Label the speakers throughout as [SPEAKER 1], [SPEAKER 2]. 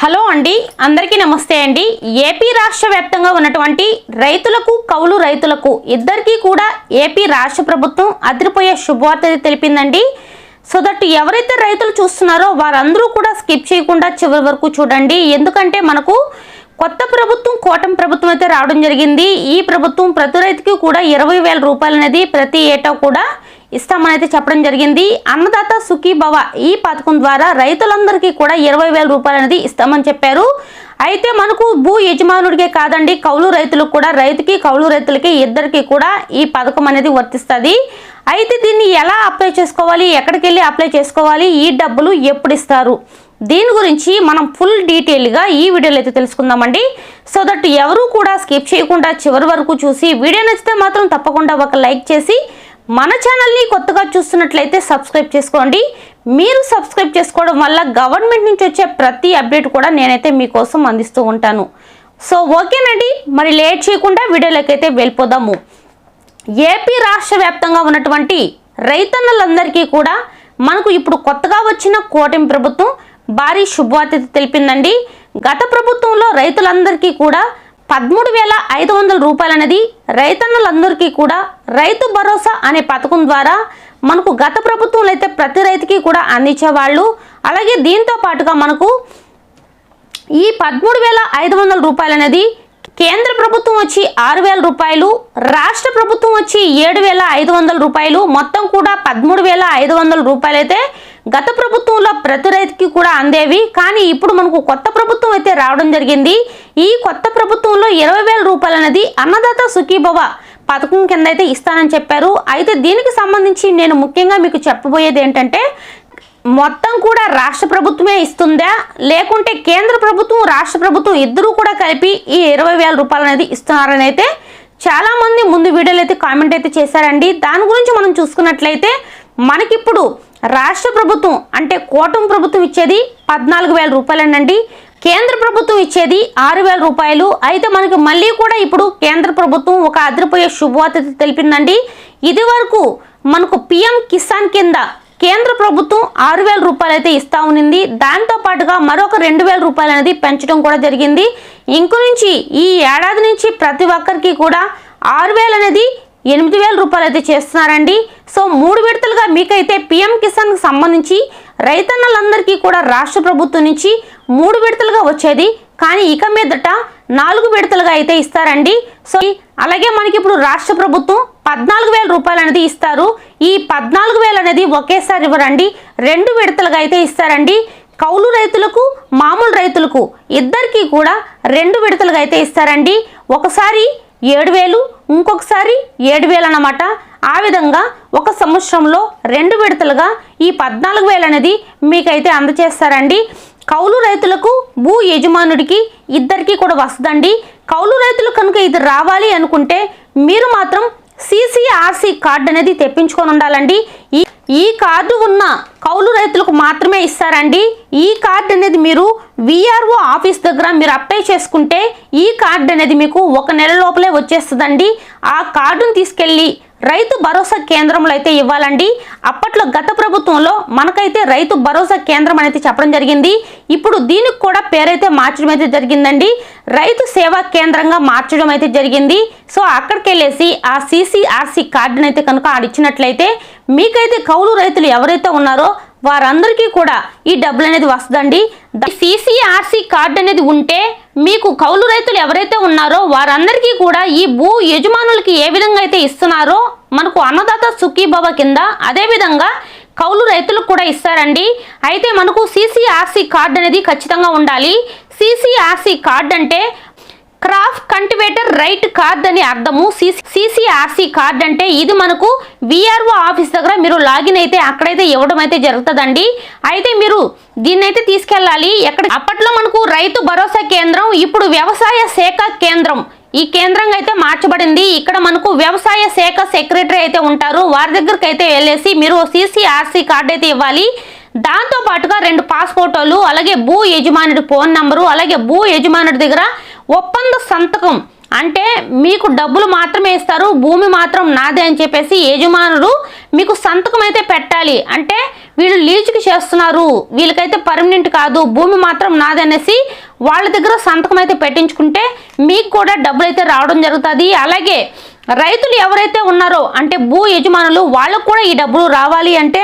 [SPEAKER 1] Hello అండి అందరికీ నమస్తే అండి. ఏపీ రాష్ట్ర వ్యాప్తంగా ఉన్నటువంటి రైతులకు కౌలు రైతులకు ఇద్దరికీ కూడా ఏపీ రాష్ట్ర ప్రభుత్వం అదిరిపోయే శుభవార్త తెలిపిందండి. సో దట్ ఎవరైతే రైతులు చూస్తున్నారో వారందరూ కూడా స్కిప్ చేయకుండా చివరి వరకు చూడండి. ఎందుకంటే మనకు కొత్త ప్రభుత్వం కోటం ప్రభుత్వం అయితే రావడం జరిగింది. ఈ ప్రభుత్వం ప్రతి రైతుకి కూడా ఇరవై వేల రూపాయలు అనేది ప్రతి ఏటా కూడా ఇస్తామని అయితే చెప్పడం జరిగింది. అన్నదాత సుఖీ భవ ఈ పథకం ద్వారా రైతులందరికీ కూడా ఇరవై వేల రూపాయలు అనేది ఇస్తామని చెప్పారు. అయితే మనకు భూ యజమానుడికే కాదండి కౌలు రైతులకు కూడా రైతుకి కౌలు రైతులకి ఇద్దరికి కూడా ఈ పథకం అనేది వర్తిస్తుంది. అయితే దీన్ని ఎలా అప్లై చేసుకోవాలి ఎక్కడికి వెళ్ళి అప్లై చేసుకోవాలి ఈ డబ్బులు ఎప్పుడు ఇస్తారు? దీని గురించి మనం ఫుల్ డీటెయిల్గా ఈ వీడియోలో అయితే తెలుసుకుందామండి. సో దట్ ఎవరు కూడా స్కిప్ చేయకుండా చివరి వరకు చూసి వీడియో నచ్చితే మాత్రం తప్పకుండా ఒక లైక్ చేసి మన ఛానల్ని కొత్తగా చూస్తున్నట్లయితే సబ్స్క్రైబ్ చేసుకోండి. మీరు సబ్స్క్రైబ్ చేసుకోవడం వల్ల గవర్నమెంట్ నుంచి వచ్చే ప్రతి అప్డేట్ కూడా నేనైతే మీకోసం అందిస్తూ ఉంటాను. సో ఓకేనండి మరి లేట్ చేయకుండా వీడియోలోకైతే వెళ్ళిపోదాము. ఏపీ రాష్ట్ర వ్యాప్తంగా ఉన్నటువంటి రైతన్నలందరికీ కూడా మనకు ఇప్పుడు కొత్తగా వచ్చిన కూటమి ప్రభుత్వం భారీ శుభవార్త తెలిపిందండి. గత ప్రభుత్వంలో రైతులందరికీ కూడా పదమూడు వేల ఐదు వందల రూపాయలు అనేది రైతన్నలందరికీ కూడా రైతు భరోసా అనే పథకం ద్వారా మనకు గత ప్రభుత్వంలో అయితే ప్రతి రైతుకి కూడా అందించేవాళ్ళు. అలాగే దీంతో పాటుగా మనకు ఈ పదమూడు వేల ఐదు వందల రూపాయలు అనేది కేంద్ర ప్రభుత్వం వచ్చి ఆరు వేల రూపాయలు రాష్ట్ర ప్రభుత్వం వచ్చి ఏడు వేల ఐదు వందల రూపాయలు మొత్తం కూడా పదమూడు వేల ఐదు వందల రూపాయలు అయితే గత ప్రభుత్వంలో ప్రతి రైతుకి కూడా అందేవి. కానీ ఇప్పుడు మనకు కొత్త ప్రభుత్వం అయితే రావడం జరిగింది. ఈ కొత్త ప్రభుత్వంలో ఇరవై వేల రూపాయలు అనేది అన్నదాత సుఖీభవ పథకం కింద అయితే ఇస్తానని చెప్పారు. అయితే దీనికి సంబంధించి నేను ముఖ్యంగా మీకు చెప్పబోయేది ఏంటంటే మొత్తం కూడా రాష్ట్ర ప్రభుత్వమే ఇస్తుందా? లేకుంటే కేంద్ర ప్రభుత్వం రాష్ట్ర ప్రభుత్వం ఇద్దరూ కూడా కలిపి ఈ ఇరవై వేల రూపాయలు అనేది ఇస్తున్నారని అయితే చాలామంది ముందు వీడియోలు అయితే కామెంట్ అయితే చేశారండి. దాని గురించి మనం చూసుకున్నట్లయితే మనకిప్పుడు రాష్ట్ర ప్రభుత్వం అంటే కూటమి ప్రభుత్వం ఇచ్చేది పద్నాలుగు వేల రూపాయలేనండి. కేంద్ర ప్రభుత్వం ఇచ్చేది ఆరు వేల రూపాయలు. అయితే మనకి మళ్ళీ కూడా ఇప్పుడు కేంద్ర ప్రభుత్వం ఒక అదిరిపోయే శుభవార్త తెలిపిందండి. ఇది వరకు మనకు పిఎం కిసాన్ కింద కేంద్ర ప్రభుత్వం ఆరు వేల రూపాయలు అయితే ఇస్తా ఉన్నింది. దాంతో పాటుగా మరొక రెండు వేల రూపాయలు అనేది పెంచడం కూడా జరిగింది. ఇంకు నుంచి ఈ ఏడాది నుంచి ప్రతి ఒక్కరికి కూడా ఆరు వేలు అనేది ఎనిమిది వేల రూపాయలు అయితే చేస్తున్నారండి. సో మూడు విడతలుగా మీకైతే పిఎం కిసాన్కి సంబంధించి రైతన్నలందరికీ కూడా రాష్ట్ర ప్రభుత్వం నుంచి మూడు విడతలుగా వచ్చేది. కానీ ఇక మీదట నాలుగు విడతలుగా అయితే ఇస్తారండి. సో అలాగే మనకి ఇప్పుడు రాష్ట్ర ప్రభుత్వం పద్నాలుగు వేల రూపాయలు అనేది ఇస్తారు. ఈ పద్నాలుగు వేలు అనేది ఒకేసారి ఇవ్వరండి. రెండు విడతలుగా అయితే ఇస్తారండి. కౌలు రైతులకు మామూలు రైతులకు ఇద్దరికీ కూడా రెండు విడతలుగా అయితే ఇస్తారండి. ఒకసారి ఏడు వేలు ఇంకొకసారి ఏడు వేలు అన్నమాట ఆ విధంగా ఒక సంవత్సరంలో రెండు విడతలుగా ఈ పద్నాలుగు వేలు అనేది మీకైతే అందజేస్తారండి కౌలు రైతులకు భూ యజమానుడికి ఇద్దరికి కూడా వస్తుందండి. కౌలు రైతులు కనుక ఇది రావాలి అనుకుంటే మీరు మాత్రం సిసిఆర్సి కార్డు అనేది తెప్పించుకొని ఉండాలండి. ఈ ఈ కార్డు ఉన్న కౌలు రైతులకు మాత్రమే ఇస్తారండి. ఈ కార్డు అనేది మీరు విఆర్ఓ ఆఫీస్ దగ్గర మీరు అప్లై చేసుకుంటే ఈ కార్డు అనేది మీకు ఒక నెల లోపలే వచ్చేస్తుందండి. ఆ కార్డును తీసుకెళ్ళి రైతు భరోసా కేంద్రంలో అయితే ఇవ్వాలండి. అప్పట్లో గత ప్రభుత్వంలో మనకైతే రైతు భరోసా కేంద్రం అనేది చెప్పడం జరిగింది. ఇప్పుడు దీనికి కూడా పేరైతే మార్చడం అయితే జరిగిందండి. రైతు సేవా కేంద్రంగా మార్చడం అయితే జరిగింది. సో అక్కడికి వెళ్ళేసి ఆ సిసిఆర్సి కార్డునైతే కనుక ఆడిచ్చినట్లయితే మీకైతే కౌలు రైతులు ఎవరైతే ఉన్నారో వారందరికీ కూడా ఈ డబ్బులు అనేది వస్తుందండి. సిసిఆర్సి కార్డు అనేది ఉంటే మీకు కౌలు రైతులు ఎవరైతే ఉన్నారో వారందరికీ కూడా ఈ భూ యజమానులకి ఏ విధంగా అయితే ఇస్తున్నారో మనకు అన్నదాత సుఖీబాబా కింద అదేవిధంగా కౌలు రైతులకు కూడా ఇస్తారండి. అయితే మనకు సిసిఆర్సి కార్డు అనేది ఖచ్చితంగా ఉండాలి. సిసిఆర్సి కార్డు అంటే క్రాఫ్ కంటివేటర్ రైట్ కార్డ్ అని అర్థము. సిసిఆర్సి కార్డ్ అంటే ఇది మనకు విఆర్ఓ ఆఫీస్ దగ్గర మీరు లాగిన్ అయితే అక్కడైతే ఇవ్వడం అయితే జరుగుతుందండి. అయితే మీరు దీన్ని అయితే తీసుకెళ్ళాలి. ఎక్కడ అప్పట్లో మనకు రైతు భరోసా కేంద్రం ఇప్పుడు వ్యవసాయ శాఖ కేంద్రం. ఈ కేంద్రంగా అయితే మార్చబడింది. ఇక్కడ మనకు వ్యవసాయ శాఖ సెక్రటరీ అయితే ఉంటారు. వారి దగ్గరికి అయితే వెళ్ళేసి మీరు సిసిఆర్సి కార్డు అయితే ఇవ్వాలి. దాంతో పాటుగా రెండు పాస్పోర్టోలు అలాగే భూ యజమానుడి ఫోన్ నంబరు అలాగే భూ యజమానుడి దగ్గర ఒప్పంద సంతకం. అంటే మీకు డబ్బులు మాత్రమే ఇస్తారు భూమి మాత్రం నాదే అని చెప్పేసి యజమానులు మీకు సంతకం అయితే పెట్టాలి. అంటే వీళ్ళు లీజుకి చేస్తున్నారు వీళ్ళకైతే పర్మనెంట్ కాదు భూమి మాత్రం నాదే అనేసి వాళ్ళ దగ్గర సంతకం అయితే పెట్టించుకుంటే మీకు కూడా డబ్బులు అయితే రావడం జరుగుతుంది. అలాగే రైతులు ఎవరైతే ఉన్నారో అంటే భూ యజమానులు వాళ్ళకు కూడా ఈ డబ్బులు రావాలి అంటే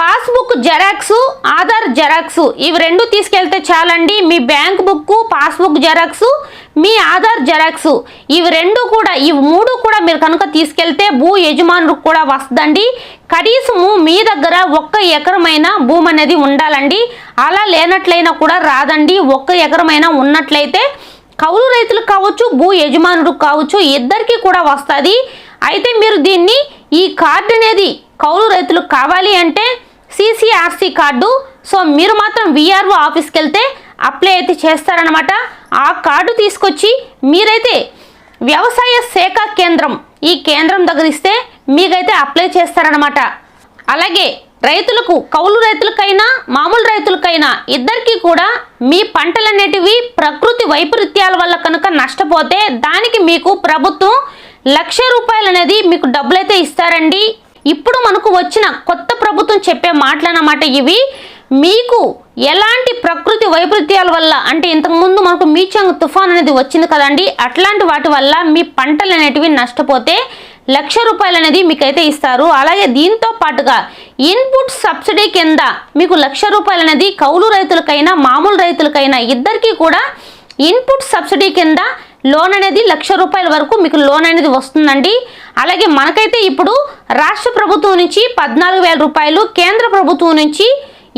[SPEAKER 1] పాస్బుక్ జెరాక్స్ ఆధార్ జెరాక్స్ ఇవి రెండు తీసుకెళ్తే చాలండి. మీ బ్యాంక్ బుక్ పాస్బుక్ జెరాక్స్ మీ ఆధార్ జెరాక్స్ ఇవి రెండు కూడా ఇవి మూడు కూడా మీరు కనుక తీసుకెళ్తే భూ యజమానులకు కూడా వస్తుందండి. కనీసము మీ దగ్గర ఒక్క ఎకరమైన భూమి అనేది ఉండాలండి. అలా లేనట్లయినా కూడా రాదండి. ఒక్క ఎకరమైనా ఉన్నట్లయితే కౌలు రైతులకు కావచ్చు భూ యజమానులకు కావచ్చు ఇద్దరికి కూడా వస్తుంది. అయితే మీరు దీన్ని ఈ కార్డు అనేది కౌలు రైతులకు కావాలి అంటే సీసీఆర్సీ కార్డు. సో మీరు మాత్రం విఆర్ఓ ఆఫీస్కి వెళ్తే అప్లై అయితే చేస్తారనమాట ఆ కార్డు తీసుకొచ్చి మీరైతే వ్యవసాయ శాఖ కేంద్రం ఈ కేంద్రం దగ్గర ఇస్తే మీకైతే అప్లై చేస్తారనమాట అలాగే రైతులకు కౌలు రైతులకైనా మామూలు రైతులకైనా ఇద్దరికీ కూడా మీ పంటలనేటివి ప్రకృతి వైపరీత్యాల వల్ల కనుక నష్టపోతే దానికి మీకు ప్రభుత్వం లక్ష రూపాయలు అనేది మీకు డబ్బులైతే ఇస్తారండి. ఇప్పుడు మనకు వచ్చిన కొత్త ప్రభుత్వం చెప్పే మాటలన్నమాట ఇవి. మీకు ఎలాంటి ప్రకృతి వైపరీత్యాల వల్ల అంటే ఇంతకుముందు మనకు మీచంగ్ తుఫాన్ అనేది వచ్చింది కదండి అట్లాంటి వాటి వల్ల మీ పంటలు అనేటివి నష్టపోతే లక్ష రూపాయలు అనేది మీకైతే ఇస్తారు. అలాగే దీంతో పాటుగా ఇన్పుట్ సబ్సిడీ కింద మీకు లక్ష రూపాయలు అనేది కౌలు రైతులకైనా మామూలు రైతులకైనా ఇద్దరికీ కూడా ఇన్పుట్ సబ్సిడీ కింద లోన్ అనేది లక్ష రూపాయల వరకు మీకు లోన్ అనేది వస్తుందండి. అలాగే మనకైతే ఇప్పుడు రాష్ట్ర ప్రభుత్వం నుంచి పద్నాలుగు వేల రూపాయలు కేంద్ర ప్రభుత్వం నుంచి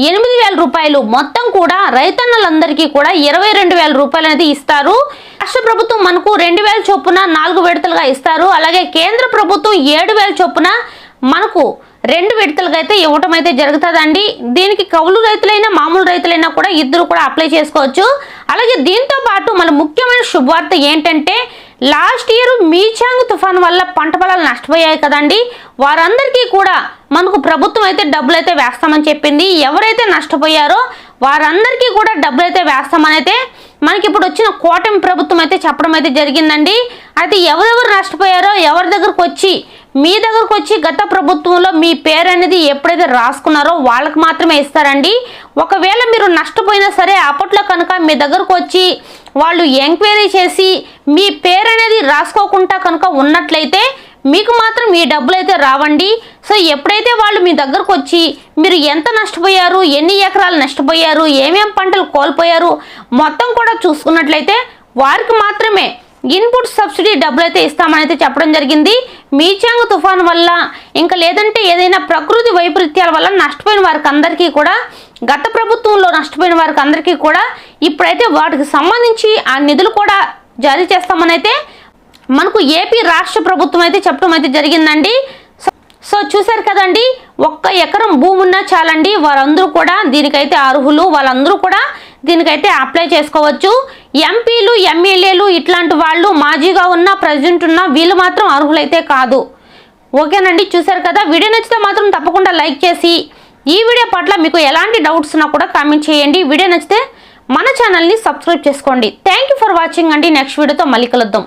[SPEAKER 1] ఎనిమిది వేల రూపాయలు మొత్తం కూడా రైతన్నలందరికీ కూడా ఇరవై రెండు వేల రూపాయలు అనేది ఇస్తారు. రాష్ట్ర ప్రభుత్వం మనకు రెండు వేల చొప్పున నాలుగు విడతలుగా ఇస్తారు. అలాగే కేంద్ర ప్రభుత్వం ఏడు వేల చొప్పున మనకు రెండు విడతలకు అయితే ఇవ్వటం అయితే జరుగుతుందండి. దీనికి కౌలు రైతులైనా మామూలు రైతులైనా కూడా ఇద్దరు కూడా అప్లై చేసుకోవచ్చు. అలాగే దీంతో పాటు మన ముఖ్యమైన శుభవార్త ఏంటంటే లాస్ట్ ఇయర్ మీచాంగ్ తుఫాన్ వల్ల పంట పొలాలు నష్టపోయాయి కదండి. వారందరికీ కూడా మనకు ప్రభుత్వం అయితే డబ్బులు అయితే వేస్తామని చెప్పింది. ఎవరైతే నష్టపోయారో వారందరికీ కూడా డబ్బులు అయితే వేస్తామని అయితే మనకి ఇప్పుడు వచ్చిన కూటమి ప్రభుత్వం అయితే చెప్పడం అయితే జరిగిందండి. అయితే ఎవరెవరు నష్టపోయారో ఎవరి దగ్గరకు వచ్చి మీ దగ్గరకు వచ్చి గత ప్రభుత్వంలో మీ పేరు అనేది ఎప్పుడైతే రాసుకున్నారో వాళ్ళకి మాత్రమే ఇస్తారండి. ఒకవేళ మీరు నష్టపోయినా సరే అప్పట్లో కనుక మీ దగ్గరకు వచ్చి వాళ్ళు ఎంక్వైరీ చేసి మీ పేరు అనేది రాసుకోకుండా కనుక ఉన్నట్లయితే మీకు మాత్రం ఈ డబ్బులు అయితే రావండి. సో ఎప్పుడైతే వాళ్ళు మీ దగ్గరకు వచ్చి మీరు ఎంత నష్టపోయారు ఎన్ని ఎకరాలు నష్టపోయారు ఏమేం పంటలు కోల్పోయారు మొత్తం కూడా చూసుకున్నట్లయితే వారికి మాత్రమే ఇన్పుట్ సబ్సిడీ డబ్బులు అయితే ఇస్తామని అయితే చెప్పడం జరిగింది. మీచాంగ్ తుఫాన్ వల్ల ఇంకా లేదంటే ఏదైనా ప్రకృతి వైపరీత్యాల వల్ల నష్టపోయిన వారికి అందరికీ కూడా గత ప్రభుత్వంలో నష్టపోయిన వారికి అందరికీ కూడా ఇప్పుడైతే వాటికి సంబంధించి ఆ నిధులు కూడా జారీ చేస్తామని అయితే మనకు ఏపీ రాష్ట్ర ప్రభుత్వం అయితే చెప్పడం అయితే జరిగిందండి. సో- సో చూశారు కదండి ఒక్క ఎకరం భూమి ఉన్నా చాలండి. వారందరూ కూడా దీనికైతే అర్హులు. వాళ్ళందరూ కూడా దీనికైతే అప్లై చేసుకోవచ్చు. ఎంపీలు ఎమ్మెల్యేలు ఇట్లాంటి వాళ్ళు మాజీగా ఉన్న ప్రజెంట్ ఉన్న వీళ్ళు మాత్రం అర్హులైతే కాదు. ఓకేనండి? చూశారు కదా? వీడియో నచ్చితే మాత్రం తప్పకుండా లైక్ చేసి ఈ వీడియో పట్ల మీకు ఎలాంటి డౌట్స్ ఉన్నా కూడా కామెంట్ చేయండి. వీడియో నచ్చితే మన ఛానల్ని సబ్స్క్రైబ్ చేసుకోండి. థ్యాంక్ యూ ఫర్ వాచింగ్ అండి. నెక్స్ట్ వీడియోతో మళ్ళీ కలుద్దాం.